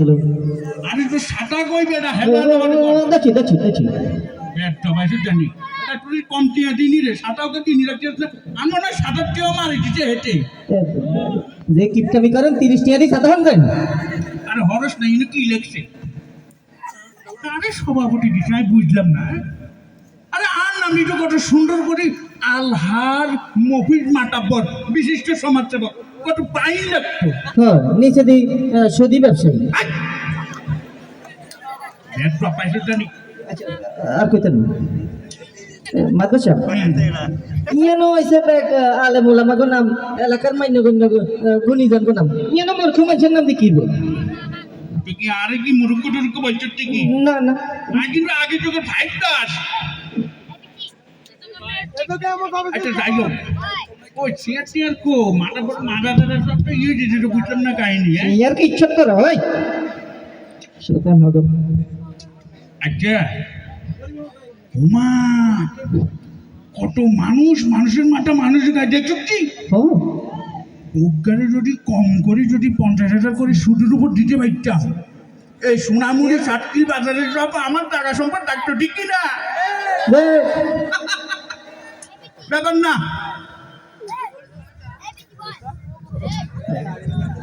চলো। আরে তো সাটা কই বেটা হেডা দেওয়ার দেখছি দেখছি দেখছি। একটা বাইসে জানি তুই কম টিয়া দিনি রে সাটা ওকে কিনি রাখছি। আমি মনে হয় সাটার মারি হেঁটে। যে কিপটামি করেন তিরিশ টাকা দিয়ে সাধারণ করেন আরে হরস নাই ইনি কি লেখছে? আরে সভাপতি আমি বুঝলাম না আরে আর নাম কত সুন্দর করে আলহার মফিজ মাটাব্বর বিশিষ্ট সমাজসেবক। কত লাগতো হ্যাঁ নিচে দিই সদি ব্যবসায়ী। একটা পয়সা জানি আচ্ছা আর কইতেন মাদ্রাস? ইয়ানো হইছে এক আলেম ওলামাগো নাম এলাকার মান্য গণ্য গুণীজন নাম। ইয়ানো মূর্খ মানুষের নাম দিয়ে কি আরে কি মুরুক্ক টুরুক্ক বলছো কি না না। না কিন্তু আগে তোকে ফাইভ দাস আচ্ছা যাই হোক। ওই চেয়ার টেয়ার কো মাথা পর মাথা টাথা সব তো ইয়ে দিতে বুঝলাম না কাহিনী হ্যাঁ? কি ইচ্ছা তোরা শোতান হগো আচ্ছা। উমা কত মানুষ মানুষের মাথা মানুষের কাছে দেখছ কি? ও। অজ্ঞানে যদি কম করে যদি পঞ্চাশ হাজার করে সুদের উপর দিতে পারতাম এই সোনামুড়ি সাতটি বাজারের সব আমার টাকা সম্পদ থাকতো ঠিক কি না ব্যাপার না।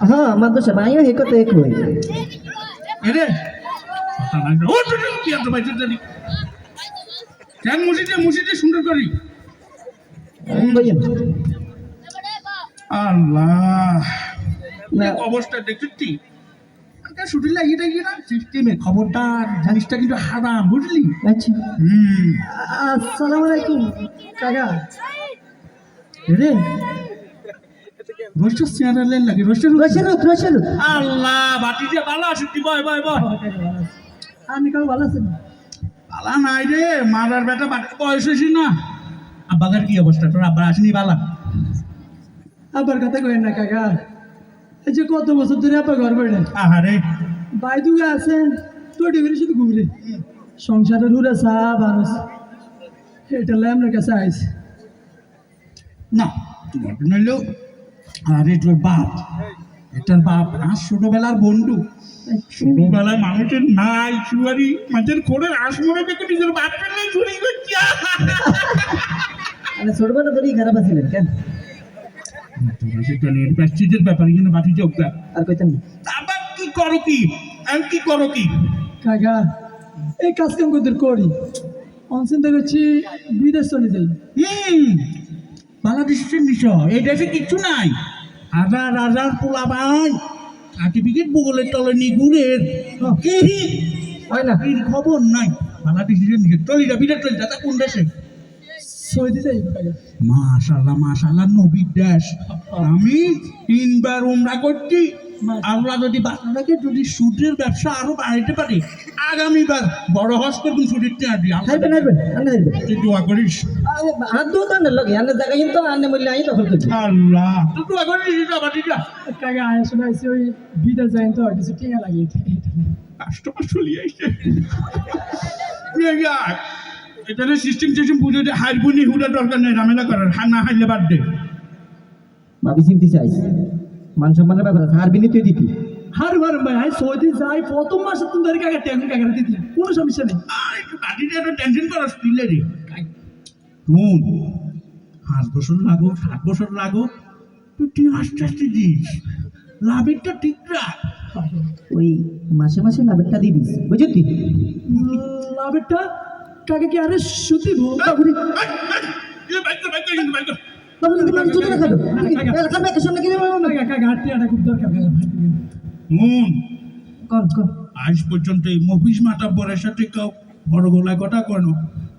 হ্যাঁ মাদ্রাস আমিও হে কথা এক হই এরে কেন মুসিতে মুসিতে সুন্দর করি আল্লাহ অবস্থা দেখছি শুধু লাগিয়ে টাইয়ে না সিস্টেমে খবরদার জিনিসটা কিন্তু হারাম বুঝলি আচ্ছা হুম আসসালামু আলাইকুম কাকা রে রোস্টার চেয়ারের লাগে রোস্টার রশারুত রশারুত আল্লাহ বাটি দিয়ে ভালো আছে তুই বয় বয় বয়। আমি কাউ ভালো আছেন বালা নাই রে মারার বেটা বাটি বয়স হয়েছি না। আব্বাগার কি অবস্থা? তোর আব্বা আসেনি বালা? আবার কথা কই না কাকা। এই যে কত বছর ধরে আপা ঘর বাড়লেন আহারে। বাইদুগা আছে তো ডিগ্রি শুধু ঘুরে। সংসারের হুরা চা মানুষ। এটা লাই আপনার কাছে আইস না ঘটনা হলো আরে তোর বাপ এটার বাপ আর ছোটবেলার বন্ধু। ছোটবেলায় মানুষের নাই চুয়ারি মাঝের খোরের আস মনে দেখে নিজের বাপের নেই চুরি করছি মানে ছোটবেলা ধরেই খারাপ আছিলেন কেন? সেটা নিয়ে প্যাস্টিজের ব্যাপারে কিন্তু বাটি চোখ আর কইতেন না। আবার কি করো কি? আমি কি করো কি? কাকা এই কাজ কাম করতে করি বিদেশ চলে যাই। হুম বাংলাদেশের বিষয় এই দেশে কিচ্ছু নাই। হাজার হাজার পোলা ভাই সার্টিফিকেট বগলের তলে নিয়ে কেহি। হয় না খবর? নাই। বাংলাদেশের নিজের তলিরা, বিরাট তলিরা, তা কোন দেশে? মাশাল্লাহ মাশাল্লাহ নবীর দেশ। আমি তিনবার উমরা করছি। আল্লাহ যদি বাচ্চাটাকে যদি সুদের ব্যবসা আরও বাড়াইতে পারি আগামীবার বড় হস করবেন সুদের টিয়া দিয়ে হারবেন হারবেন আন্না তুই দোয়া করিস। হাত দো তান্ডার লগে আন্না জায়গা কিন্তু আন্না মূল্য আই দখল করছি। আল্লাহ তুই দোয়া করিস এটা বাটিটা কাকা আয় শোনা ওই বিদেশ যাই তো কিছু টিয়া লাগে কাস্টমার চলে সিস্টেম বুঝে যে হারবুনি হুড়া দরকার নেই ঝামেলা করার না হারলে বাদ দে। ভাবি চিন্তি চাই মান সম্মানের ব্যাপার আছে হারবিনি তুই দিতি। হার বার ভাই আই সৌদি যাই প্রথম মাসে তুমি ধরে কাকা টেন কাকা দিদি কোনো সমস্যা নেই। আর একটু টেনশন করার স্টিলে রে। শুন পাঁচ বছর লাগো সাত বছর লাগো তুই তুই আস্তে আস্তে দিস? লাভেরটা ঠিক রাখ। ওই মাসে মাসে লাভেরটা দিস বুঝলি? লাভেরটা কাকা কি আরে সুতি ভো সামনে কিনে কাকা খুব দরকার। কন কন আজ পর্যন্ত এই মফিস মাতা বরের সাথে কেউ বড় গলায় কথা কেন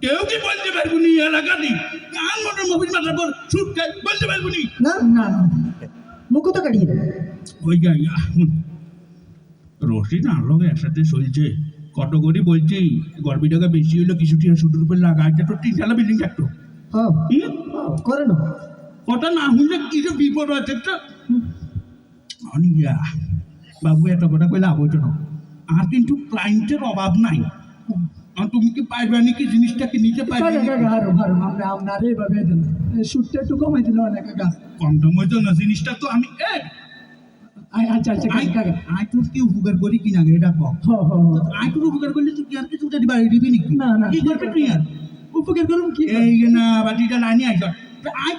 কেউ কি বলতে পারব নি এলাকা নেই গান মতো মফিস মাতা বর ছুট খাই বলতে পারব নি? না না না। মুখ তো কাটিয়ে ওই গাই রশি না লোক একসাথে চলছে। কত করে বলছি গর্বি টাকা বেশি হইল কিছু টিয়া শুধুর উপর লাগা এটা তো তিন চালা বিল্ডিং থাকতো হ্যাঁ করে না। কথা না হইলে কি যে বিপদ আছে? অনিয়া বাবু এত কথা কইলে আবর্জন আর কিন্তু ক্লায়েন্টের অভাব নাই। তুমি কি পাইবে নাকি? জিনিসটাকে নিতে পারবে হারো হারো আমরা আপনার এইভাবে দেন সুটটা একটু কমাই দিল না কাকা কম দামের জন্য জিনিসটা তো আমি আচ্ছা আচ্ছা আই তোর কি উপকার করি কিনা এটা কম। আই তোর উপকার করলে তুই কি আর কিছু দিবা দিবি নাকি? না, না। কি করবি তুই আর উপকার করুন কি? এই না বাটিটা লাইনে আইস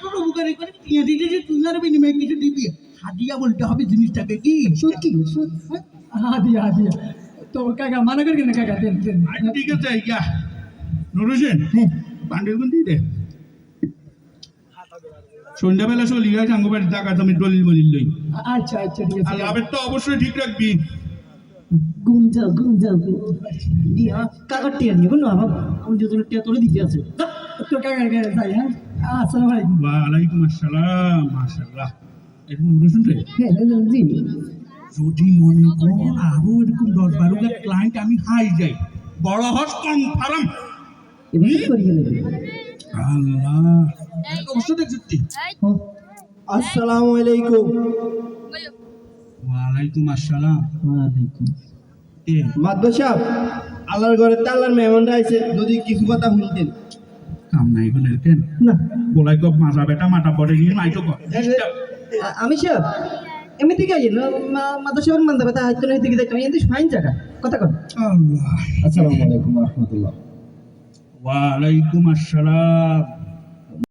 তোর উপকার করি আর দিদি তুই আর বিনিময়ে কিছু দিবি? হাদিয়া বলতে হবে জিনিসটাকে কি? সত্যি সত্যি। হাদিয়া হাদিয়া। তো কাকা মানা করি না কাকা? দেন দেন। আচ্ছা ঠিক আছে ইয়া নুর হোসেন বান্ডেল কোন দিয়ে দে সন্ধ্যাবেলা চলি গেছে আঙ্গবাড়ি টাকা তুমি দলিল মলিল লই। আচ্ছা আচ্ছা ঠিক আর আছে লাভের তো অবশ্যই ঠিক রাখবি। ঘুম যাও ঘুম যাও দিয়া কাকার টিয়া নিয়ে কোনো আমার আমি যদি টিয়া তোলে দিতে আছে। তো কাকা কাকা যাই হ্যাঁ? আসসালামু আলাইকুম ওয়ালাইকুম আসসালাম মাশাআল্লাহ। এটা নুর রে? হ্যাঁ জি যদি মনে কর আরও এরকম দশ বারোটা ক্লায়েন্ট আমি হাই যাই। বড় হস কনফার্ম এবার করি গেলে। আল্লাহ। অবশ্য দেখছি আসসালামু আলাইকুম ওয়ালাইকুম আসসালাম। ওয়ালাইকুম আল্লাহর ঘরে তো আল্লাহর মেহমানরা আইছে। যদি কিছু কথা শুনতেন। কাম নাই গুনের কেন না। বলাই গপ মাজা বেটা মাটা পড়ে নিয়ে মাইটো কর। আমি সব এমনিতে গাই মাদা সবার মানতে পারে হাইতো না দিকে দেখো এমনি ফাইন জায়গা। কথা কর আল্লাহ। আসসালামু আলাইকুম রহমতুল্লাহ। ওয়ালাইকুম আসসালাম।